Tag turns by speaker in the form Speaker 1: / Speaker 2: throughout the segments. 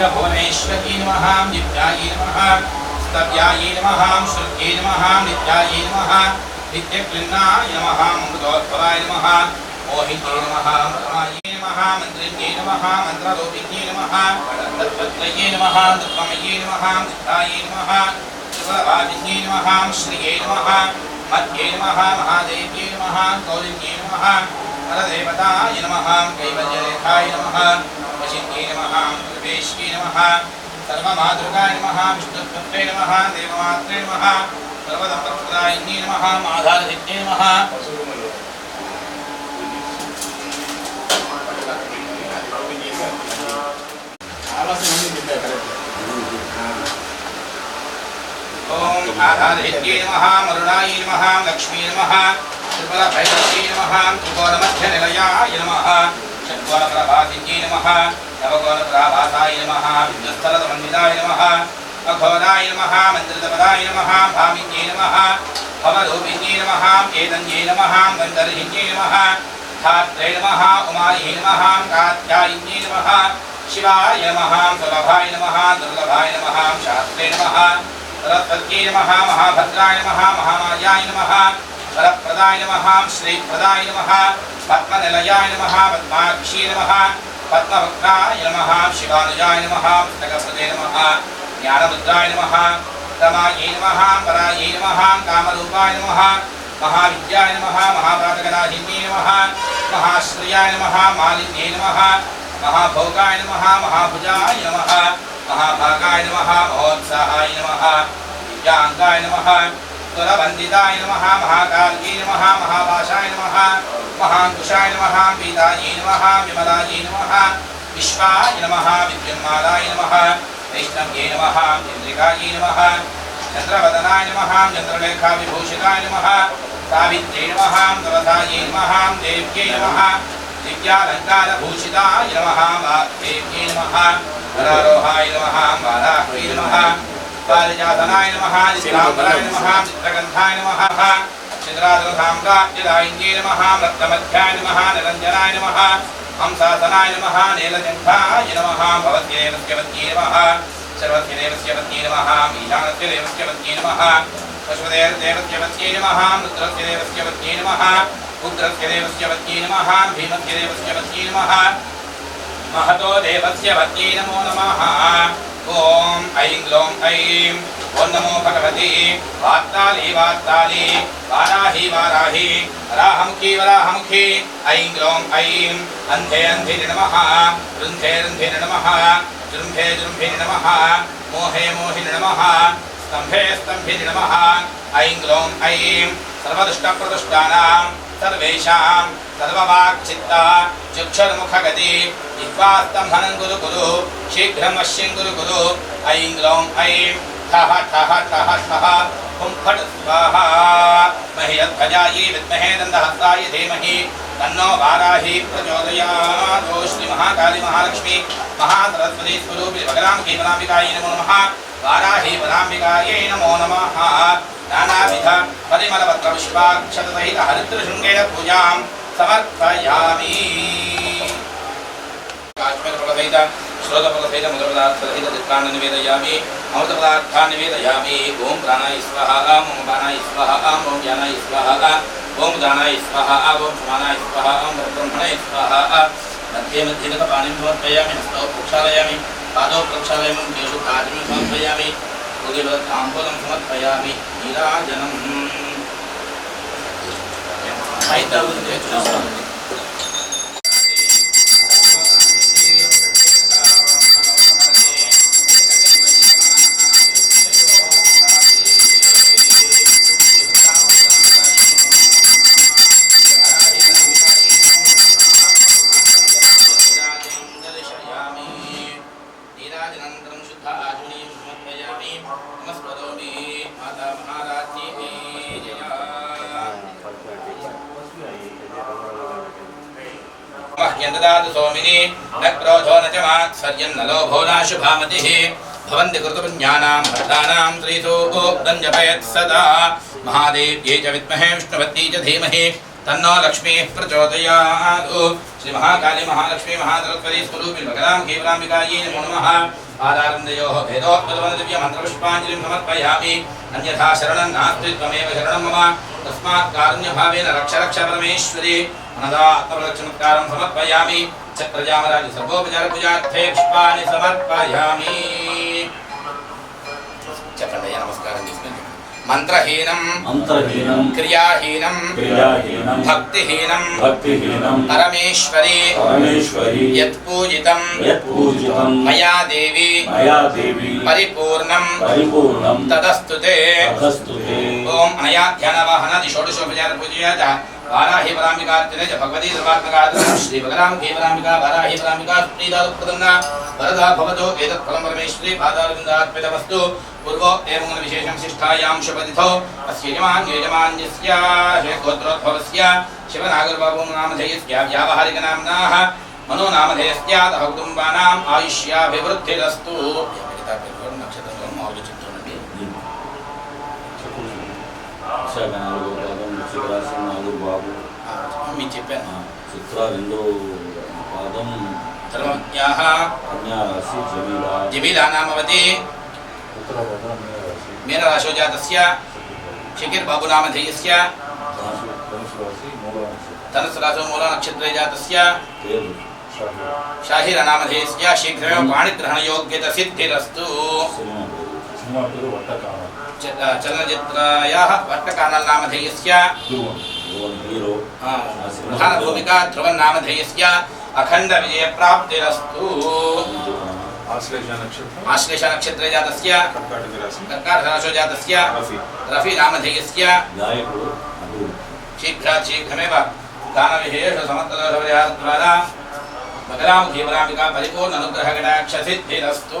Speaker 1: లింగభువనేశ్వరీ నమః నిత్యాయై నమః స్తవ్యాయై నమః శృత్యై నమః నిత్యాయై నమః నిత్యక్లిన్నాయ నమః అమృతోద్భవాయ నమః మోహిన్యై నమః రమాయై నమః మంత్రిణ్యై నమః మంత్రరూపిణ్యై నమః తత్పత్రయై నమః దుర్గమయై నమః సిద్ధాయై నమః శివరాజిన్యై నమః శ్రీయై నమః మధ్యై నమః మహాదేవ్యై నమః గౌరిణ్యై నమః నరదేవతాయ నమః కైవల్యరేఖాయ నమః వశిన్యై నమః కృపేశ్యై నమః సర్వమాతృకాయ నమః విష్ణుత్వత్రే నమః దేవమాత్రే నమః సర్వదంపత్ప్రదాయిన్యై నమః మాధారహిత్యై నమః ఓం ఆధారహిత్యై నమః మరుణాయ నమః లక్ష్మీ నమః త్రిపుర यद्वानप्रभातिज्ञे नमः यभगवप्रभाताय नमः विद्युत्स्थलसमन्विताय नमः अघोराय नमः मन्त्रितपदाय नमः भामिन्ये नमः भवधून्ये नमः चेदन्ये नमः मण्डलिन्ये नमः धात्रे नमः उमायही नमः कात्यायिन्ये नमः शिवाय नमः सुलभाय नमः दुर्लभाय नमः शास्त्रे नमः सरस्वत्यै नमः महाभद्राय नमः महामायाय नमः वरप्रदाय नमः श्रीप्रदाय नमः पद्मनिलयाय नमः पद्माक्षी नमः पद्मवक्त्राय नमः शिवानुजाय नमः पुस्तकसुजे नमः ज्ञानमुद्राय नमः रमायै नमः परायै नमः कामरूपाय नमः महाविद्याय नमः महाभागनाधिन्ये नमः महाश्रयाय नमः मालिन्ये नमः महाभोगाय नमः महाभुजाय नमः महाभागाय नमः महोत्साहाय नमः दिव्याङ्गाय नमः तुरवन्दिताय नमः महाकाव्ये नमः महाभाषाय नमः महाङ्कुशाय नमः पीतायै नमः विमलायै नमः विश्वाय नमः विद्युन्मालाय नमः वैतव्ये नमः चन्द्रिकायै नमः चन्द्रवदनाय नमः चन्द्रलेखाविभूषिताय नमः सावित्र्यै नमः महां नमः देव्यै नमः दिव्यालङ्कारभूषिताय नमः देव्यै नमः वरारोहाय नमः वाराह्यै नमः పారిజాతనాయ నమః నిత్రాంబరాయ నమః చిత్రగంధాయ నమః చిత్రాదరధామ్రాజ్యదాయింగే నమః రత్నమధ్యాయ నమః నిరంజనాయ నమః హంసాసనాయ నమః నీలజంఠాయ నమః భవత్యే నస్యవత్యే నమః సర్వస్య దేవస్య పత్యే నమః ఈశానస్య దేవస్య పత్యే నమః పశుపదేర్దేవస్య పత్యే నమః రుద్రస్య దేవస్య పత్యే నమః ఉగ్రస్య దేవస్య పత్యే భీమస్య దేవస్య పత్యే మహతో దేవస్య నమో నమః ॐ ऐं ग्लौं ऐं ॐ नमो भगवते वात्ताली वात्ताली वाराहि वाराहि वराहमुखी वराहमुखी ऐं ग्लौं ऐं अन्धे अन्धे नमः रुन्धे रुन्धे नमः जृम्भे जृम्भे नमः मोहे मोहिनि नमः स्तम्भे स्तम्भिनि नमः ऐं ग्लौं ऐं सर्वदुष्टप्रदुष्टानां सर्वेषां सर्ववाक्चित्ता चक्षुर्मुखगति जिह्वास्तम्भनं कुरु कुरु शीघ्रं वश्यं कुरु कुरु ऐं ग्लौं ऐं ठः ठः ठः ठः हुं फट् स्वाहा मह्यध्वजायै विद्महे दन्दहस्ताय धीमहि तन्नो वाराहि प्रचोदयात् ॐ श्री महाकाली महालक्ष्मी महासरस्वती स्वरूपी भगराम्की वराम्बिकायै नमो नमः वाराहि वराम्बिकायै नमो नमः नानाविध परिमलपत्रपुष्पाक्षतसहित हरिद्रशृङ्गेन पूजां समर्पयामि। काश्मीरफलसहित श्रोतफलसहित मधुरपदार्थसहित चित्रान्न निवेदयामि अमृतपदार्थान् निवेदयामि ॐ प्राणाय स्वाहा ॐ प्राणाय स्वाहा ॐ ज्ञानाय स्वाहा ॐ दानाय स्वाहा ॐ समानाय स्वाहा ॐ ब्रह्मणे स्वाहा। मध्ये मध्ये गतपाणिं समर्पयामि, हस्तौ प्रक्षालयामि, पादौ प्रक्षालयामि केषु कार्यं समर्पयामि। తాంబూలం సమర్పయామి నిరాజనం మైతవు यददातु सोमिनि न क्रोधो न च मात्सर्यं न लोभो नाशुभामतिः। भवन्ति कृतपुण्यानां सदा। च विद्महे च धीमहि, तन्नो लक्ष्मीः प्रचोदयात्। श्रीमहाकाली महालक्ष्मी स्वरूपि केवलाम्बिकायै नमो नमः। आदारन्दयोः समर्पयामि। अन्यथा शरणं नास्ति त्वमेव शरणं मम। तस्मात् कारुण्यभावेन रक्ष रक्ष परमेश्वरी। అనదాతప్రదక్షిణోత్కారం సమర్పయామి ఛత్రజామరాజ సర్వోపచార పూజార్థే పుష్పాన్ని సమర్పయామి. చెప్పండి నమస్కారం చేసుకుని మంత్రహీనం
Speaker 2: మంత్రహీనం
Speaker 1: క్రియాహీనం
Speaker 2: క్రియాహీనం
Speaker 1: భక్తిహీనం
Speaker 2: భక్తిహీనం
Speaker 1: పరమేశ్వరి
Speaker 2: పరమేశ్వరి
Speaker 1: యత్పూజితం
Speaker 2: యత్పూజితం
Speaker 1: మయా దేవి
Speaker 2: మయా దేవి
Speaker 1: పరిపూర్ణం
Speaker 2: పరిపూర్ణం
Speaker 1: తదస్తుతే
Speaker 2: తదస్తుతే
Speaker 1: ఓం అనయా ధ్యానవాహనాది షోడశోపచార పూజయాత वाराही जब भगवती दरबार में सर्वात्मका श्री भगरामुखी परामिका वाराही दादू प्रदन्ना वरदा भवतो एतत् फलं परमेश्वरी पितावस्तु पूर्वो एवं विशेषं शिष्ठायां शुभतिथौ अस्य यजमान् यजमान्यस्य गोत्रोद्भवस्य शिवनागरबाबो नामधेयस्य व्यावहारिकनाम्नाः
Speaker 2: मनो नामधेयस्यातः कुटुम्बानाम् आयुष्याभिवृद्धिरस्तु। नक्षत्रं मौर्यचित्रमपि బాబు
Speaker 1: మీకు చెప్పాను
Speaker 2: చిత్ర రెండో పాదం
Speaker 1: సర్వజ్ఞాః
Speaker 2: కన్యా రాశి జమీలా.
Speaker 1: జిబిలా నామవతి మీనరాశో జాతస్య శకిర్ బాబు నామధేయస్య
Speaker 2: ధనుసు రాశి మూల
Speaker 1: నక్షత్రే జాతస్య షాహిర నామధేయస్య శీఘ్రమేవ పాణిగ్రహణయోగ్యత సిద్ధిరస్తు
Speaker 2: సినిమా పేరు.
Speaker 3: సినిమా పేరు వట్టకామ
Speaker 1: చ- చలనచిత్రాయాः వర్తకానల్ నామధేయస్య
Speaker 2: భువన్ హీరో
Speaker 1: ఆ, ప్రధాన భూమికా ధ్రువన్ నామధేయస్య అఖండ విజయ ప్రాప్తిరస్తు
Speaker 3: ఆశ్లేష నక్షత్రం
Speaker 1: ఆశ్లేష నక్షత్రే జాతస్య
Speaker 3: కర్కాటక రాశి
Speaker 1: కర్కాటక రాశో జాతస్య
Speaker 3: రఫీ
Speaker 1: రఫీ నామధేయస్య
Speaker 2: గాయకుడు అభివృద్ధి
Speaker 1: శీఘ్రాత్ శీఘ్రమేవ దానవిశేష సమర్థద్వారా బగరాముఖీ వరాంబికా పరిపూర్ణ అనుగ్రహ కటాక్ష సిద్ధిరస్తు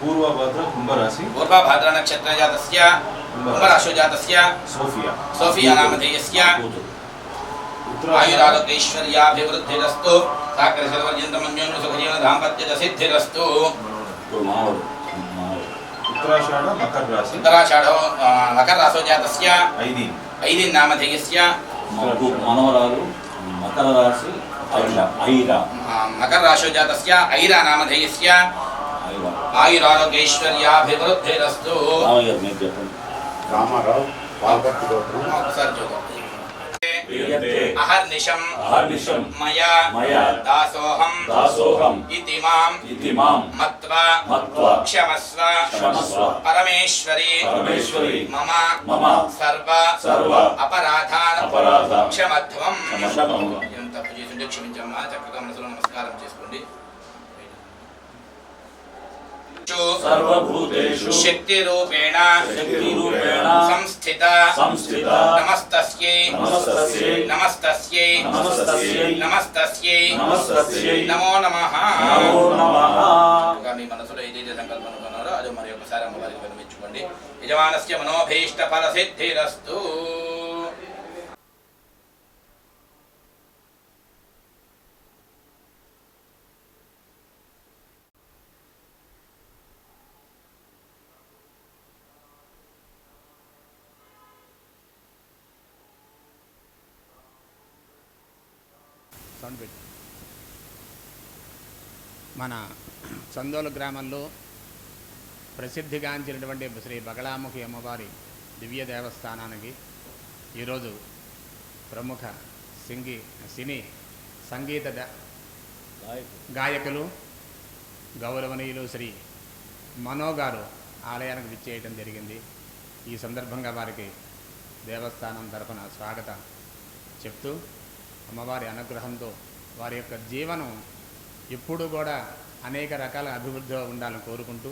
Speaker 3: పూర్వభద్ర కుంభరాశి పూర్వభాద్ర
Speaker 1: నక్షత్రే కుంభరాశో. జాతస్య
Speaker 3: సన
Speaker 1: సన నామధేయస్య ఆయురారోగ్యైశ్వర్యాభివృద్ధిరస్తు
Speaker 2: నది
Speaker 3: ఉత్తరాభద్ర.
Speaker 2: అల్లుడు
Speaker 1: ఉత్తరాభాద్ర నక్షత్రే జాతస్య మీనరాశో జాతస్య
Speaker 2: నది
Speaker 1: నదీం
Speaker 3: ఉత్తరాషాఢ మకర రాశి
Speaker 1: ఉత్తరాషాఢో మకర రాశో జాతస్య
Speaker 3: ఐదీ
Speaker 1: ఐదిన్ నామధేయస్య
Speaker 2: మాకు మనవరాలు మకర రాశి ఐర ఐర
Speaker 1: మకర రాశో జాతస్య ఐరా నామధేయస్య ఆయురారోగ్యైశ్వర్యాభివృద్ధిరస్తు.
Speaker 2: చెప్పండి
Speaker 4: రామారావు గోత్రం
Speaker 1: ఒకసారి చూద్దాం. అహర్నిశం మయా
Speaker 2: మయా
Speaker 1: దాసోహం
Speaker 2: దాసోహం
Speaker 1: ఇతి మాం
Speaker 2: ఇతి మాం
Speaker 1: మత్వా
Speaker 2: మత్వా
Speaker 1: క్షమస్వ
Speaker 2: క్షమస్వ
Speaker 1: పరమేశ్వరి
Speaker 2: పరమేశ్వరి
Speaker 1: మమ
Speaker 2: మమ
Speaker 1: సర్వ
Speaker 2: సర్వ
Speaker 1: అపరాధాన్
Speaker 2: అపరాధ
Speaker 1: క్షమత్వం
Speaker 2: క్షమత్వం.
Speaker 1: ఏం తప్పు చేస్తుంటే క్షమించమ్మా చక్కగా మనసులో నమస్కారం చేసుకోండి।
Speaker 2: సర్వభూతేషు
Speaker 1: శక్తి రూపేణ సంస్థిత
Speaker 2: సంస్థిత
Speaker 1: నమస్తస్యై
Speaker 2: నమస్తస్యై
Speaker 1: నమస్తస్యై
Speaker 2: నమస్తస్యై
Speaker 1: నమస్తస్యై
Speaker 2: నమస్తస్యై
Speaker 1: నమో నమః
Speaker 2: నమో నమః
Speaker 1: ఇంకా మీ మనసులో ఏదైతే సంకల్పం అనుకున్నారో అది మరి ఒకసారి అమ్మవారికి వినిపించుకోండి యజమానస్య మనోభీష్ట ఫల సిద్ధిరస్తు
Speaker 5: సౌండ్ పెట్టు. మన చందోలు గ్రామంలో ప్రసిద్ధిగాంచినటువంటి శ్రీ బగళాముఖి అమ్మవారి దివ్య దేవస్థానానికి ఈరోజు ప్రముఖ సింగి సినీ సంగీత గాయకులు. గౌరవనీయులు శ్రీ మనో గారు ఆలయానికి విచ్చేయటం జరిగింది. ఈ సందర్భంగా వారికి దేవస్థానం తరఫున స్వాగతం చెప్తూ అమ్మవారి అనుగ్రహంతో వారి యొక్క జీవనం ఎప్పుడు కూడా అనేక రకాల అభివృద్ధిలో ఉండాలని కోరుకుంటూ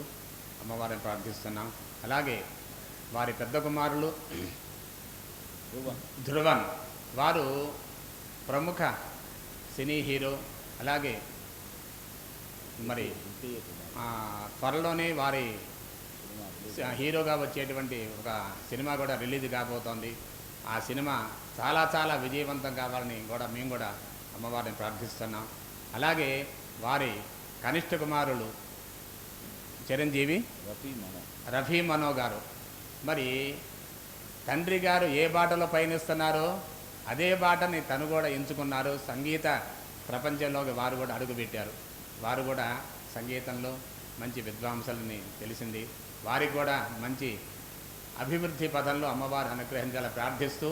Speaker 5: అమ్మవారిని ప్రార్థిస్తున్నాం. అలాగే వారి పెద్ద కుమారులు ధ్రువన్. వారు ప్రముఖ సినీ హీరో అలాగే మరి ఆ, త్వరలోనే వారి హీరోగా వచ్చేటువంటి ఒక సినిమా కూడా రిలీజ్ కాబోతోంది. ఆ సినిమా చాలా చాలా విజయవంతం కావాలని కూడా మేము కూడా అమ్మవారిని ప్రార్థిస్తున్నాం. అలాగే వారి కనిష్ట కుమారులు చిరంజీవి రఫీ మనో. గారు. మరి తండ్రి గారు ఏ బాటలో పయనిస్తున్నారో అదే బాటని తను కూడా ఎంచుకున్నారు. సంగీత ప్రపంచంలోకి వారు కూడా అడుగుపెట్టారు వారు కూడా సంగీతంలో మంచి విద్వాంసులని తెలిసింది. వారికి కూడా మంచి అభివృద్ధి పదంలో అమ్మవారు అనుగ్రహించాలని ప్రార్థిస్తూ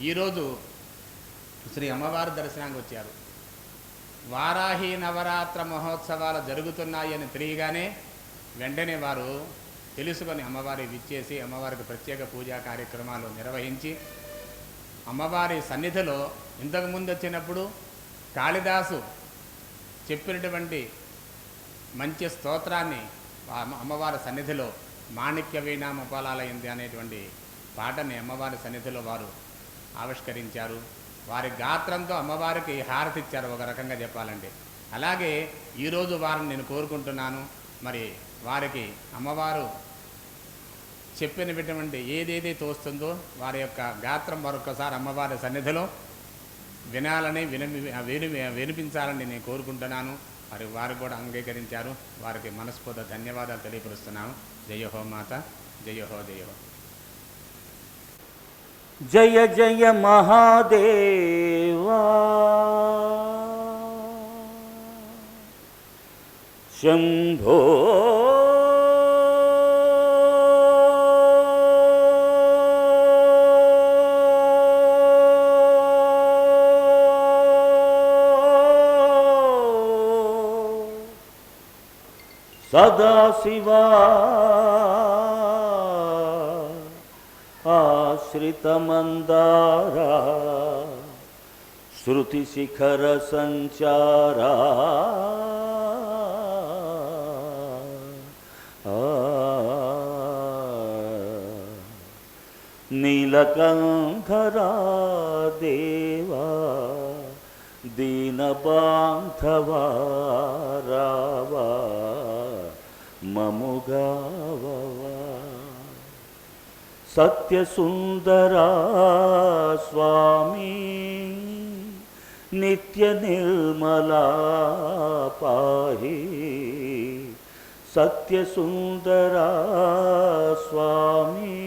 Speaker 5: ఈరోజు శ్రీ అమ్మవారు దర్శనానికి వచ్చారు. వారాహి నవరాత్ర మహోత్సవాలు జరుగుతున్నాయని తెలియగానే వెంటనే వారు తెలుసుకొని అమ్మవారి విచ్చేసి అమ్మవారికి ప్రత్యేక పూజా కార్యక్రమాలు నిర్వహించి అమ్మవారి సన్నిధిలో ఇంతకుముందు వచ్చినప్పుడు కాళిదాసు చెప్పినటువంటి మంచి స్తోత్రాన్ని అమ్మవారి సన్నిధిలో మాణిక్య వీణా అనేటువంటి పాటని అమ్మవారి సన్నిధిలో వారు ఆవిష్కరించారు. వారి గాత్రంతో అమ్మవారికి హారతి ఇచ్చారు ఒక రకంగా చెప్పాలంటే. అలాగే ఈరోజు వారిని నేను కోరుకుంటున్నాను. మరి వారికి అమ్మవారు చెప్పినటువంటి ఏదేది తోస్తుందో వారి యొక్క గాత్రం మరొకసారి అమ్మవారి సన్నిధిలో వినాలని వినమి విని వినిపించాలని నేను కోరుకుంటున్నాను. మరి వారు కూడా అంగీకరించారు. వారికి మనస్ఫూర్త ధన్యవాదాలు తెలియపరుస్తున్నాము. జయహో మాత జయహో జయహో జయ
Speaker 6: జయ జయ మహాదేవా. శంభో సదాశివా ఆశ్రితమందారా శృతిశిఖర సంచారా. నీలకంధరా దేవా దీనబాంధవారావా. మముగావవా సత్యసుందరా స్వామి నిత్య నిర్మలా పాహి సత్యసుందరా స్వామి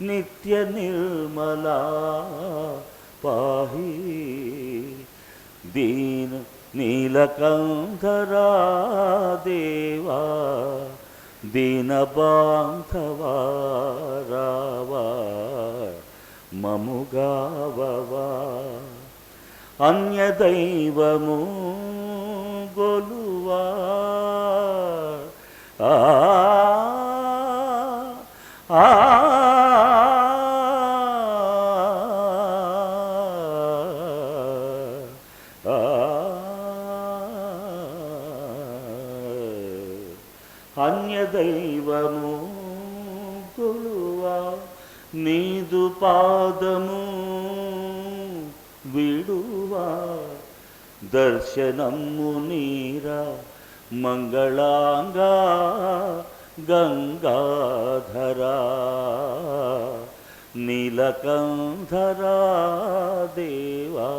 Speaker 6: నిత్య నిర్మలా పాహి దీన నీలకంధరా దేవా దీనబాంధవా రావా మముగావవా. అన్యదైవము గొలువా. ఆ ఆ కొలువా? నీదు పాదము విడువా? దర్శనము నీరా మంగళాంగా గంగాధరా. నీలకంధరా దేవా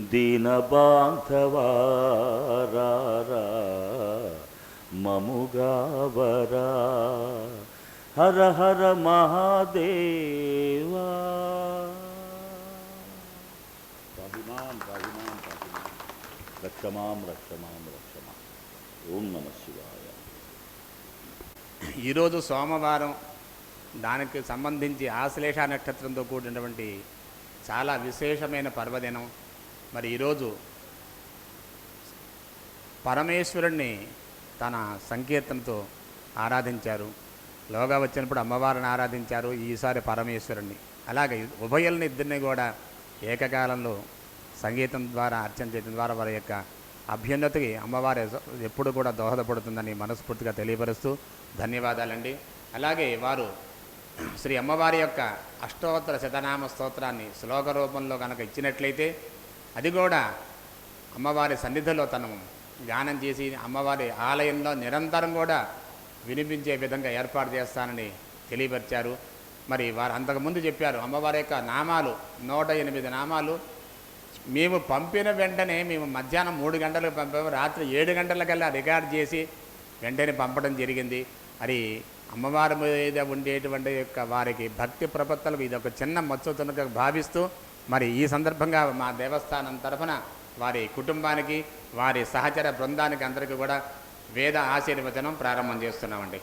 Speaker 6: దీనబాంధవా రారా మముగావరా. హర హర మహాదేవా పాహిమాం పాహిమాం రక్షమాం రక్షమాం రక్షమాం ఓం నమ శివాయ
Speaker 5: ఈరోజు సోమవారం దానికి సంబంధించి ఆశ్లేష నక్షత్రంతో కూడినటువంటి చాలా విశేషమైన పర్వదినం. మరి ఈరోజు పరమేశ్వరుణ్ణి తన సంకీర్తనతో ఆరాధించారు. లోగా వచ్చినప్పుడు అమ్మవారిని ఆరాధించారు ఈసారి పరమేశ్వరుణ్ణి. అలాగే ఉభయల్ని ఇద్దరిని కూడా ఏకకాలంలో సంగీతం ద్వారా అర్చన చేయడం ద్వారా వారి యొక్క అభ్యున్నతికి అమ్మవారి ఎప్పుడు కూడా దోహదపడుతుందని మనస్ఫూర్తిగా తెలియపరుస్తూ ధన్యవాదాలండి. అలాగే వారు శ్రీ అమ్మవారి యొక్క అష్టోత్తర శతనామ స్తోత్రాన్ని శ్లోక రూపంలో కనుక ఇచ్చినట్లయితే అది కూడా అమ్మవారి సన్నిధిలో తను గానం చేసి అమ్మవారి ఆలయంలో నిరంతరం కూడా వినిపించే విధంగా ఏర్పాటు చేస్తానని తెలియపరిచారు. మరి వారు అంతకుముందు చెప్పారు అమ్మవారి యొక్క నామాలు నూట ఎనిమిది నామాలు మేము పంపిన వెంటనే మేము మధ్యాహ్నం మూడు గంటలకు పంపాము రాత్రి ఏడు గంటలకల్లా రికార్డ్ చేసి వెంటనే పంపడం జరిగింది. మరి అమ్మవారి మీద ఉండేటువంటి యొక్క వారికి భక్తి ప్రపత్తులకు ఇది ఒక చిన్న మత్సతునుగా భావిస్తూ మరి ఈ సందర్భంగా మా దేవస్థానం తరఫున వారి కుటుంబానికి వారి సహచర బృందానికి అందరికీ కూడా వేద ఆశీర్వచనం ప్రారంభం చేస్తున్నామండి.